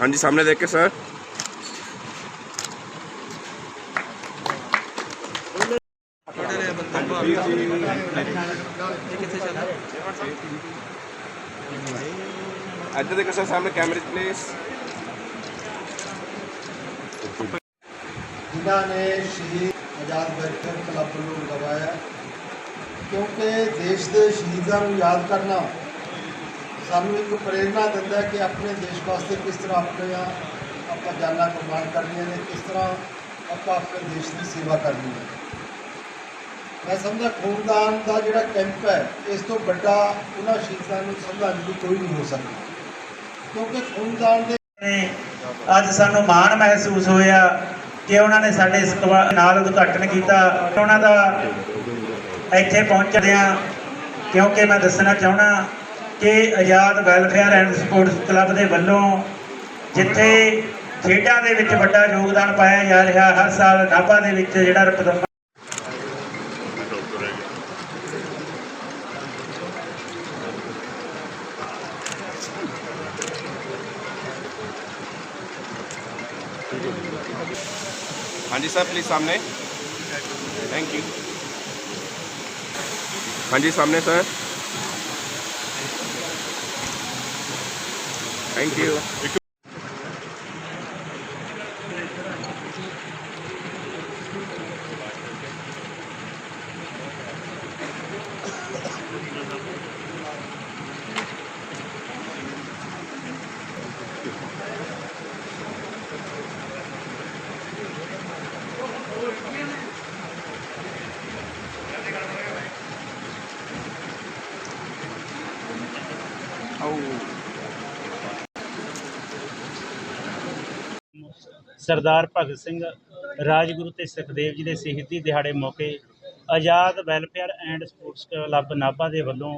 ਹਾਂਜੀ ਸਾਹਮਣੇ ਦੇਖ ਕੇ ਸਰ ਇੱਧਰ ਦੇਖੋ ਸਰ, ਸਾਹਮਣੇ ਕੈਮਰੇ ਪਲੀਜ਼ ਜਿਨ੍ਹਾਂ ਨੇ ਸ਼ਹੀਦ ਆਜ਼ਾਦ ਵੈਲਫੇਅਰ ਕਲੱਬ ਨੂੰ ਲਗਾਇਆ ਕਿਉਂਕਿ ਦੇਸ਼ ਦੇ ਸ਼ਹੀਦਾਂ ਨੂੰ ਯਾਦ ਕਰਨਾ ਸਾਨੂੰ ਇੱਕ ਪ੍ਰੇਰਣਾ ਦਿੰਦਾ ਕਿ ਆਪਣੇ ਦੇਸ਼ ਵਾਸਤੇ ਕਿਸ ਤਰ੍ਹਾਂ ਆਪਣੀਆਂ ਆਪਾਂ ਜਾਨਾਂ ਕੁਰਬਾਨ ਕਰਨੀਆਂ ਨੇ, ਕਿਸ ਤਰ੍ਹਾਂ ਆਪਾਂ ਆਪਣੇ ਦੇਸ਼ ਦੀ ਸੇਵਾ ਕਰਨੀ ਹੈ। ਮੈਂ ਸਮਝਦਾ ਖੂਨਦਾਨ ਦਾ ਜਿਹੜਾ ਕੈਂਪ ਹੈ, ਇਸ ਤੋਂ ਵੱਡਾ ਉਹਨਾਂ ਸ਼ਹੀਦਾਂ ਨੂੰ ਸ਼ਰਧਾਂਜਲੀ ਕੋਈ ਨਹੀਂ ਹੋ ਸਕਦੀ। ਕਿਉਂਕਿ ਖੂਨਦਾਨ ਦੇ ਅੱਜ ਸਾਨੂੰ ਮਾਣ ਮਹਿਸੂਸ ਹੋਇਆ ਕਿ ਉਹਨਾਂ ਨੇ ਸਾਡੇ ਇਸ ਨਾਲ ਉਦਘਾਟਨ ਕੀਤਾ। ਉਹਨਾਂ ਦਾ ਇੱਥੇ ਪਹੁੰਚਦਿਆਂ ਕਿਉਂਕਿ ਮੈਂ ਦੱਸਣਾ ਚਾਹਣਾ ਕਿ Azad welfare and sports club ਦੇ ਵੱਲੋਂ ਜਿੱਥੇ ਖੇਡਾਂ ਦੇ ਵਿੱਚ ਵੱਡਾ ਯੋਗਦਾਨ ਪਾਇਆ ਜਾ ਰਿਹਾ, ਹਰ ਸਾਲ ਨਾਭਾ ਦੇ ਵਿੱਚ ਜਿਹੜਾ ਹਾਂਜੀ ਸਰ ਪਲੀਜ਼ ਸਾਹਮਣੇ। ਥੈਂਕ ਯੂ ਹਾਂਜੀ ਸਾਹਮਣੇ sir. Thank you Sardar Bhagat Singh, Rajguru ਤੇ ਸੁਖਦੇਵ ਜੀ ਦੇ ਸ਼ਹੀਦੀ ਦਿਹਾੜੇ ਮੌਕੇ Azad welfare and sports club Nabha ਦੇ ਵੱਲੋਂ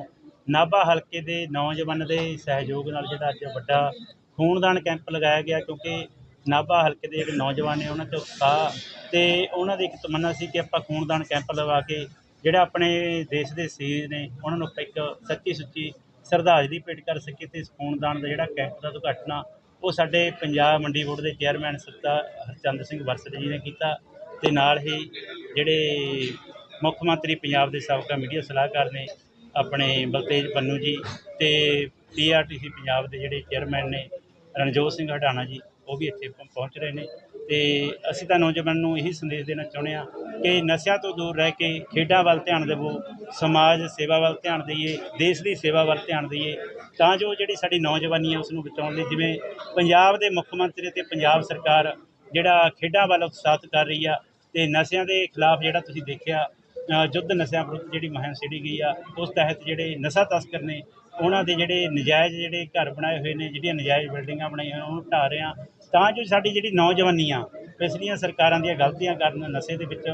ਨਾਭਾ ਹਲਕੇ ਦੇ ਨੌਜਵਾਨ ਦੇ ਸਹਿਯੋਗ ਨਾਲ ਜਿਹੜਾ ਅੱਜ ਵੱਡਾ ਖੂਨਦਾਨ ਕੈਂਪ ਲਗਾਇਆ ਗਿਆ ਕਿਉਂਕਿ ਨਾਭਾ ਹਲਕੇ ਦੇ ਜਿਹੜੇ ਨੌਜਵਾਨ ਨੇ ਉਹਨਾਂ 'ਚ ਉਤਸ਼ਾਹ ਤੇ ਉਹਨਾਂ ਦੀ ਇੱਕ ਤਮੰਨਾ ਸੀ ਕਿ ਆਪਾਂ ਖੂਨਦਾਨ ਕੈਂਪ ਲਗਾ ਕੇ ਜਿਹੜਾ ਆਪਣੇ ਦੇਸ਼ ਦੇ ਸ਼ਹੀਦ ਨੇ ਉਹਨਾਂ ਨੂੰ ਆਪਾਂ ਇੱਕ ਸੱਚੀ ਸੁੱਚੀ ਸ਼ਰਧਾਂਜਲੀ ਭੇਟ ਕਰ ਸਕੀਏ ਤੇ ਇਸ ਖੂਨਦਾਨ ਦਾ ਜਿਹੜਾ ਕੈਂਪ ਦਾ ਉਦਘਾਟਨ ਆ ਉਹ ਸਾਡੇ ਪੰਜਾਬ ਮੰਡੀ ਬੋਰਡ ਦੇ ਚੇਅਰਮੈਨ ਸਰਦਾਰ ਹਰਚੰਦ ਸਿੰਘ ਵਰਸਟ ਜੀ ਨੇ ਕੀਤਾ ਤੇ ਨਾਲ ਹੀ ਜਿਹੜੇ ਮੁੱਖ ਮੰਤਰੀ ਪੰਜਾਬ ਦੇ ਸਾਬਕਾ ਮੀਡੀਆ ਸਲਾਹਕਾਰ ਨੇ ਆਪਣੇ ਬਲਤੇਜ ਪੰਨੂ ਜੀ ਤੇ ਪੀਆਰਟੀਸੀ ਪੰਜਾਬ ਦੇ ਜਿਹੜੇ ਚੇਅਰਮੈਨ ਨੇ ਰਣਜੋਤ ਸਿੰਘ ਹਟਾਣਾ ਜੀ, ਉਹ ਵੀ ਇੱਥੇ ਪਹੁੰ- ਪਹੁੰਚ ਰਹੇ ਨੇ। ਤੇ ਅਸੀਂ ਤਾਂ ਨੌਜਵਾਨ ਨੂੰ ਇਹੀ ਸੰਦੇਸ਼ ਦੇਣਾ ਚਾਹੁੰਦੇ ਹਾਂ ਕਿ ਨਸ਼ਿਆਂ ਤੋਂ ਦੂਰ ਰਹਿ ਕੇ ਖੇਡਾਂ ਵੱਲ ਧਿਆਨ ਦੇਵੋ, ਸਮਾਜ ਸੇਵਾ ਵੱਲ ਧਿਆਨ ਦਈਏ, ਦੇਸ਼ ਦੀ ਸੇਵਾ ਵੱਲ ਧਿਆਨ ਦਈਏ, ਤਾਂ ਜੋ ਜਿਹੜੀ ਸਾਡੀ ਨੌਜਵਾਨੀ ਹੈ ਉਸ ਨੂੰ ਬਚਾਉਣ ਲਈ, ਜਿਵੇਂ ਪੰਜਾਬ ਦੇ ਮੁੱਖ ਮੰਤਰੀ ਤੇ ਪੰਜਾਬ ਸਰਕਾਰ ਜਿਹੜਾ ਖੇਡਾਂ ਵੱਲ ਉਤਸ਼ਾਹਿਤ ਕਰ ਰਹੀ ਆ ਤੇ ਨਸ਼ਿਆਂ ਦੇ ਖਿਲਾਫ ਜਿਹੜਾ ਤੁਸੀਂ ਦੇਖਿਆ ਅ, ਯੁੱਧ ਨਸ਼ਿਆਂ ਵਿਰੁੱਧ ਜਿਹੜੀ ਮੁਹਿੰਮ ਛੇੜੀ ਗਈ ਆ ਉਸ ਤਹਿਤ ਜਿਹੜੇ ਨਸ਼ਾ ਤਸਕਰ ਨੇ ਉਹਨਾਂ ਦੇ ਜਿਹੜੇ ਨਜਾਇਜ਼ ਜਿਹੜੇ ਘਰ ਬਣਾਏ ਹੋਏ ਨੇ ਜਿਹੜੀਆਂ ਨਜਾਇਜ਼ ਬਿਲਡਿੰਗਾਂ ਬਣਾਈਆਂ ਹੋਈਆਂ ਉਹਨੂੰ ਢਾਹ ਰਹੇ ਆ। ਤਾਂ ਜੋ ਸਾਡੀ ਜਿਹੜੀ ਨੌਜਵਾਨੀ ਆ ਪਿਛਲੀਆਂ ਸਰਕਾਰਾਂ ਦੀਆਂ ਗਲਤੀਆਂ ਕਾਰਨ ਨਸ਼ੇ ਦੇ ਵਿੱਚ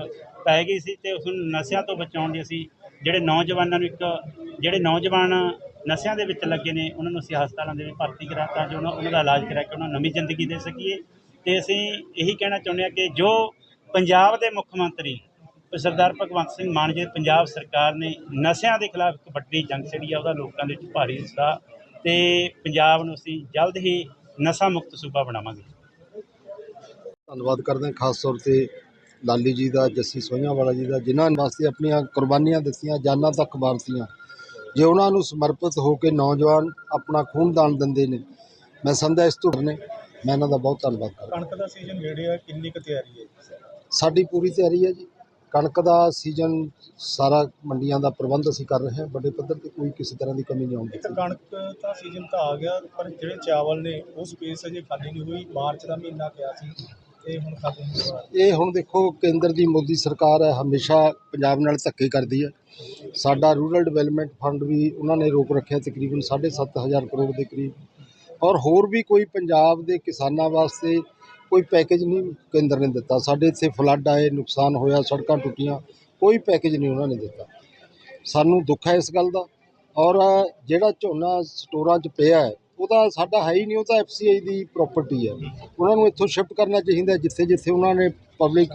ਪੈ ਗਈ ਸੀ ਤੇ ਉਸ ਨੂੰ ਨਸ਼ਿਆਂ ਤੋਂ ਬਚਾਉਣ ਲਈ ਅਸੀਂ ਜਿਹੜੇ ਨੌਜਵਾਨਾਂ ਨੂੰ ਇੱਕ ਜਿਹੜੇ ਨੌਜਵਾਨ ਨਸ਼ਿਆਂ ਦੇ ਵਿੱਚ ਲੱਗੇ ਨੇ ਉਹਨਾਂ ਨੂੰ ਅਸੀਂ ਹਸਪਤਾਲਾਂ ਦੇ ਵਿੱਚ ਭਰਤੀ ਕਰਾ ਤਾਂ ਜੋ ਉਹਨਾਂ ਉਹਨਾਂ ਦਾ ਇਲਾਜ ਕਰਾ ਕੇ ਉਹਨਾਂ ਨੂੰ ਨਵੀਂ ਜ਼ਿੰਦਗੀ ਦੇ ਸਕੀਏ। ਤੇ ਅਸੀਂ ਇਹੀ ਕਹਿਣਾ ਚਾਹੁੰਦੇ ਹਾਂ ਕਿ ਜੋ ਪੰਜਾਬ ਦੇ ਮੁੱਖ ਮੰਤਰੀ ਸਰਦਾਰ ਭਗਵੰਤ ਸਿੰਘ ਮਾਨ ਜੀ ਪੰਜਾਬ ਸਰਕਾਰ ਨੇ ਨਸ਼ਿਆਂ ਦੇ ਖਿਲਾਫ ਇੱਕ ਵੱਡੀ ਜੰਗ ਛੇੜੀ ਆ ਉਹਦਾ ਲੋਕਾਂ ਦੇ ਵਿੱਚ ਭਾਰੀ ਉਤਸ਼ਾਹ ਤੇ ਪੰਜਾਬ ਨੂੰ ਅਸੀਂ ਜਲਦ ਹੀ ਨਸ਼ਾ ਮੁਕਤ ਸੂਬਾ ਬਣਾਵਾਂਗੇ। ਧੰਨਵਾਦ ਕਰਦੇ ਹਾਂ ਖਾਸ ਤੌਰ ਤੇ ਲਾਲੀ ਜੀ ਦਾ ਜੱਸੀ ਸੋਹੀਆਂ ਵਾਲਾ ਜੀ ਦਾ ਜਿਨ੍ਹਾਂ ਵਾਸਤੇ ਆਪਣੀਆਂ ਕੁਰਬਾਨੀਆਂ ਦਿੱਤੀਆਂ ਜਾਨਾਂ ਤੱਕ ਵਾਰਤੀਆਂ। ਜੇ ਉਹਨਾਂ ਨੂੰ ਸਮਰਪਿਤ ਹੋ ਕੇ ਨੌਜਵਾਨ ਆਪਣਾ ਖੂਨਦਾਨ ਦਿੰਦੇ ਨੇ ਮੈਂ ਸਮਝਦਾ ਇਸ ਤੋਂ ਨੇ ਮੈਂ ਇਹਨਾਂ ਦਾ ਬਹੁਤ ਧੰਨਵਾਦ ਕਰਦਾ। ਕਣਕ ਦਾ ਸੀਜ਼ਨ ਨੇੜੇ ਆ ਕਿੰਨੀ ਕੁ ਤਿਆਰੀ ਹੈ? ਸਾਡੀ ਪੂਰੀ ਤਿਆਰੀ ਹੈ ਜੀ। ਕਣਕ ਦਾ ਸੀਜ਼ਨ ਸਾਰਾ ਮੰਡੀਆਂ ਦਾ ਪ੍ਰਬੰਧ ਅਸੀਂ ਕਰ ਰਹੇ ਹਾਂ ਵੱਡੇ ਪੱਧਰ ਤੇ ਕੋਈ ਕਿਸੇ ਤਰ੍ਹਾਂ ਦੀ ਕਮੀ ਨਹੀਂ ਆਉਣ ਇੱਕ ਕਣਕ ਦਾ ਸੀਜ਼ਨ ਤਾਂ ਆ ਗਿਆ ਪਰ ਜਿਹੜੇ ਚਾਵਲ ਨੇ ਉਹ ਸਪੇਸ ਅਜੇ ਖਾਲੀ ਨਹੀਂ ਹੋਈ ਮਾਰਚ ਦਾ ਮਹੀਨਾ ਪਿਆ ਸੀ ਤੇ ਹੁਣ ਖਾਲੀ ਨਹੀਂ ਹੋਇਆ। ਇਹ ਹੁਣ ਦੇਖੋ ਕੇਂਦਰ ਦੀ ਮੋਦੀ ਸਰਕਾਰ ਹੈ ਹਮੇਸ਼ਾ ਪੰਜਾਬ ਨਾਲ ਧੱਕੇ ਕਰਦੀ ਹੈ। ਸਾਡਾ ਰੂਰਲ ਡਿਵੈਲਪਮੈਂਟ ਫੰਡ ਵੀ ਉਹਨਾਂ ਨੇ ਰੋਕ ਰੱਖਿਆ ਤਕਰੀਬਨ 7.5 ਕਰੋੜ ਦੇ ਕਰੀਬ। ਔਰ ਹੋਰ ਵੀ ਕੋਈ ਪੰਜਾਬ ਦੇ ਕਿਸਾਨਾਂ ਵਾਸਤੇ ਕੋਈ ਪੈਕੇਜ ਨਹੀਂ ਕੇਂਦਰ ਨੇ ਦਿੱਤਾ। ਸਾਡੇ ਇੱਥੇ ਫਲੱਡ ਆਏ, ਨੁਕਸਾਨ ਹੋਇਆ, ਸੜਕਾਂ ਟੁੱਟੀਆਂ, ਕੋਈ ਪੈਕੇਜ ਨਹੀਂ ਉਹਨਾਂ ਨੇ ਦਿੱਤਾ। ਸਾਨੂੰ ਦੁੱਖ ਹੈ ਇਸ ਗੱਲ ਦਾ। ਔਰ ਜਿਹੜਾ ਝੋਨਾ ਸਟੋਰਾਂ 'ਚ ਪਿਆ ਹੈ, ਉਹਦਾ ਸਾਡਾ ਹੈ ਹੀ ਨਹੀਂ, ਉਹ ਤਾਂ ਐਫਸੀਆਈ ਦੀ ਪ੍ਰਾਪਰਟੀ ਹੈ। ਉਹਨਾਂ ਨੂੰ ਇੱਥੋਂ ਸ਼ਿਫਟ ਕਰਨਾ ਚਾਹੀਦਾ ਜਿੱਥੇ ਜਿੱਥੇ ਉਹਨਾਂ ਨੇ ਪਬਲਿਕ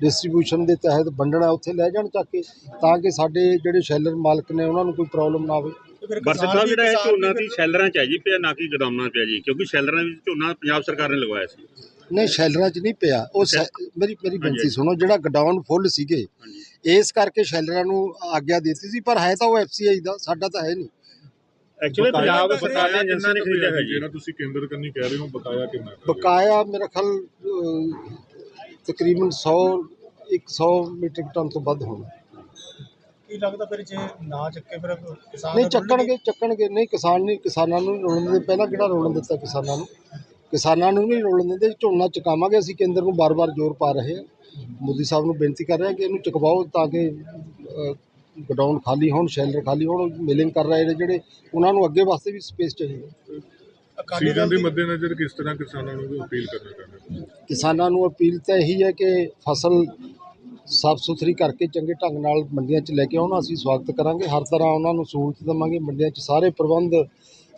ਡਿਸਟ੍ਰੀਬਿਊਸ਼ਨ ਦੇ ਤਹਿਤ ਵੰਡਣਾ, ਉੱਥੇ ਲੈ ਜਾਣ ਚੱਕ ਕੇ, ਤਾਂ ਕਿ ਸਾਡੇ ਜਿਹੜੇ ਸ਼ੈਲਰ ਮਾਲਕ ਨੇ, ਉਹਨਾਂ ਨੂੰ ਕੋਈ ਪ੍ਰੋਬਲਮ ਨਾ ਆਵੇ। ਤੇ ਜਿਹੜਾ ਇਹ ਝੋਨਾ ਦੀ ਸ਼ੈਲਰਾਂ ਚ ਹੈ ਜੀ, ਪਿਆ ਨਾ ਕਿ ਗਦਾਮਾਂ 'ਚ ਪਿਆ ਜੀ, ਕਿਉਂਕਿ ਸ਼ੈਲਰਾਂ ਵਿੱਚ ਝੋਨਾ ਪੰਜਾਬ ਸਰਕਾਰ ਨੇ ਲਗਵਾਇਆ ਸੀ। ਨਹੀਂ ਸ਼ੈਲਰਾਂ 'ਚ ਨਹੀਂ ਪਿਆ। ਉਹ ਸ਼ੈ- ਮੇਰੀ ਮੇਰੀ ਬੇਨਤੀ ਸੁਣੋ ਜਿਹੜਾ ਗਡਾਊਨ ਫੁੱਲ ਸੀਗੇ ਇਸ ਕਰਕੇ ਸ਼ੈਲਰਾਂ ਨੂੰ ਆਗਿਆ ਦਿੱਤੀ ਸੀ ਪਰ ਹੈ ਤਾਂ ਉਹ ਐਫਸੀਆਈ ਦਾ ਸਾਡਾ ਤਾਂ ਹੈ ਨਹੀਂ। ਐਕਚੁਅਲੀ ਪੰਜਾਬ ਬਕਾਇਆ ਸਰਕਾਰ ਨੇ ਏਜੰਸੀ ਨੇ ਖਰੀਦਿਆ ਹੈ ਜੀ? ਜਿਹੜਾ ਤੁਸੀਂ ਕੇਂਦਰ ਕੰਨੀ ਕਹਿ ਰਹੇ ਹੋ ਬਕਾਇਆ ਕਿੰਨਾ ਹੈ? ਬਕਾਇਆ ਮੇਰਾ ਅਹ, ਤਕਰੀਬਨ 100 100 ਮੀਟ੍ਰਿਕ ਟਨ ਤੋਂ ਵੱਧ ਹੋਣਾ। ਕੀ ਲੱਗਦਾ ਫਿਰ ਜੇ ਨਾ ਚੱਕੇ ਫਿਰ ਕਿਸਾਨ ਨਹੀਂ ਚੱਕਣਗੇ ਚੱਕਣਗੇ। ਨਹੀਂ ਕਿਸਾਨ ਨਹੀਂ ਕਿਸਾਨਾਂ ਨੂੰ ਰੋਲਣ ਦਿੰਦੇ ਪਹਿਲਾਂ ਕਿਹੜਾ ਰੋਲਣ ਦਿੱਤਾ ਕਿਸਾਨਾਂ ਨੂੰ? ਕਿਸਾਨਾਂ ਨੂੰ ਨਹੀਂ ਰੋਲਣ ਦਿੰਦੇ ਝੋਨਾ ਚੁਕਾਵਾਂਗੇ ਅਸੀਂ ਕੇਂਦਰ ਨੂੰ ਬਾਰ-ਬਾਰ ਜ਼ੋਰ ਪਾ ਰਹੇ ਹਾਂ। ਮੋਦੀ ਸਾਹਿਬ ਨੂੰ ਬੇਨਤੀ ਕਰ ਰਹੇ ਹਾਂ ਕਿ ਇਹਨੂੰ ਚੁਕਵਾਓ ਤਾਂ ਕਿ ਗਡਾਊਨ ਖਾਲੀ ਹੋਣ ਸ਼ੈਲਰ ਖਾਲੀ ਹੋਣ ਮਿਲਿੰਗ ਕਰ ਰਹੇ ਨੇ ਜਿਹੜੇ ਉਹਨਾਂ ਨੂੰ ਅੱਗੇ ਵਾਸਤੇ ਵੀ ਸਪੇਸ ਚਾਹੀਦੀ ਸੀਜ਼ਨ ਦੇ ਮੱਦੇਨਜ਼ਰ ਕਿਸ ਤਰ੍ਹਾਂ ਕਿਸਾਨਾਂ ਨੂੰ ਵੀ ਅਪੀਲ ਕਰਨਾ ਚਾਹੁੰਦੇ ਹੋ? ਕਿਸਾਨਾਂ ਨੂੰ ਅਪੀਲ ਤਾਂ ਇਹੀ ਹੈ ਕਿ ਫਸਲ ਸਾਫ਼ ਸੁਥਰੀ ਕਰਕੇ ਚੰਗੇ ਢੰਗ ਨਾਲ ਮੰਡੀਆਂ 'ਚ ਲੈ ਕੇ ਆਉਣ। ਅਸੀਂ ਸਵਾਗਤ ਕਰਾਂਗੇ। ਹਰ ਤਰ੍ਹਾਂ ਉਹਨਾਂ ਨੂੰ ਸਹੂਲਤ ਦੇਵਾਂਗੇ। ਮੰਡੀਆਂ 'ਚ ਸਾਰੇ ਪ੍ਰਬੰਧ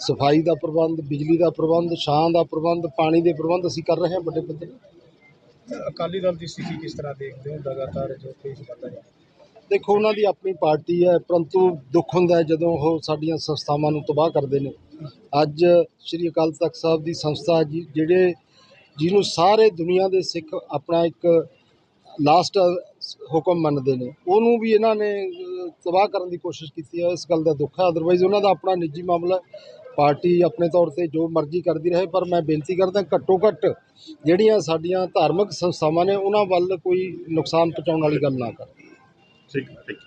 ਸਫ਼ਾਈ ਦਾ ਪ੍ਰਬੰਧ ਬਿਜਲੀ ਦਾ ਪ੍ਰਬੰਧ ਛਾਂ ਦਾ ਪ੍ਰਬੰਧ ਪਾਣੀ ਦੇ ਪ੍ਰਬੰਧ ਅਸੀਂ ਕਰ ਰਹੇ ਹਾਂ ਵੱਡੇ ਪੱਧਰ ਤੇ। ਅਕਾਲੀ ਦਲ ਦੀ ਸਥਿਤੀ ਕਿਸ ਤਰ੍ਹਾਂ ਦੇਖਦੇ ਹੋ ਲਗਾਤਾਰ ਜੋ ਪੇਸ਼ ਕਰਦਾ ਹੈ ਦੇਖੋ ਉਹਨਾਂ ਦੀ ਆਪਣੀ ਪਾਰਟੀ ਹੈ ਪਰੰਤੂ ਦੁੱਖ ਹੁੰਦਾ ਹੈ ਜਦੋਂ ਉਹ ਸਾਡੀਆਂ ਸੰਸਥਾਵਾਂ ਨੂੰ ਤਬਾਹ ਕਰਦੇ ਨੇ ਅੱਜ ਸ੍ਰੀ ਅਕਾਲ ਤਖਤ ਸਾਹਿਬ ਦੀ ਸੰਸਥਾ ਜਿਹੜੇ ਜਿਹਨੂੰ ਸਾਰੇ ਦੁਨੀਆ ਦੇ ਸਿੱਖ ਆਪਣਾ ਇੱਕ ਲਾਸਟ ਹੁਕਮ ਮੰਨਦੇ ਨੇ ਉਹਨੂੰ ਵੀ ਇਹਨਾਂ ਨੇ ਤਬਾਹ ਕਰਨ ਦੀ ਕੋਸ਼ਿਸ਼ ਕੀਤੀ ਹੈ ਇਸ ਗੱਲ ਦਾ ਦੁੱਖ ਹੈ ਅਦਰਵਾਈਜ਼ ਉਹਨਾਂ ਦਾ ਆਪਣਾ ਨਿੱਜੀ ਮਾਮਲਾ। ਪਾਰਟੀ ਆਪਣੇ ਤੌਰ ਤੇ ਜੋ ਮਰਜ਼ੀ ਕਰਦੀ ਰਹੇ, ਪਰ ਮੈਂ ਬੇਨਤੀ ਕਰਦਾ ਘੱਟੋ ਘੱਟ ਜਿਹੜੀਆਂ ਸਾਡੀਆਂ ਧਾਰਮਿਕ ਸੰਸਥਾਵਾਂ ਨੇ, ਉਹਨਾਂ ਵੱਲ ਕੋਈ ਨੁਕਸਾਨ ਪਹੁੰਚਾਉਣ ਵਾਲੀ ਗੱਲ ਨਾ ਕਰ। ਠੀਕ ਠੀਕ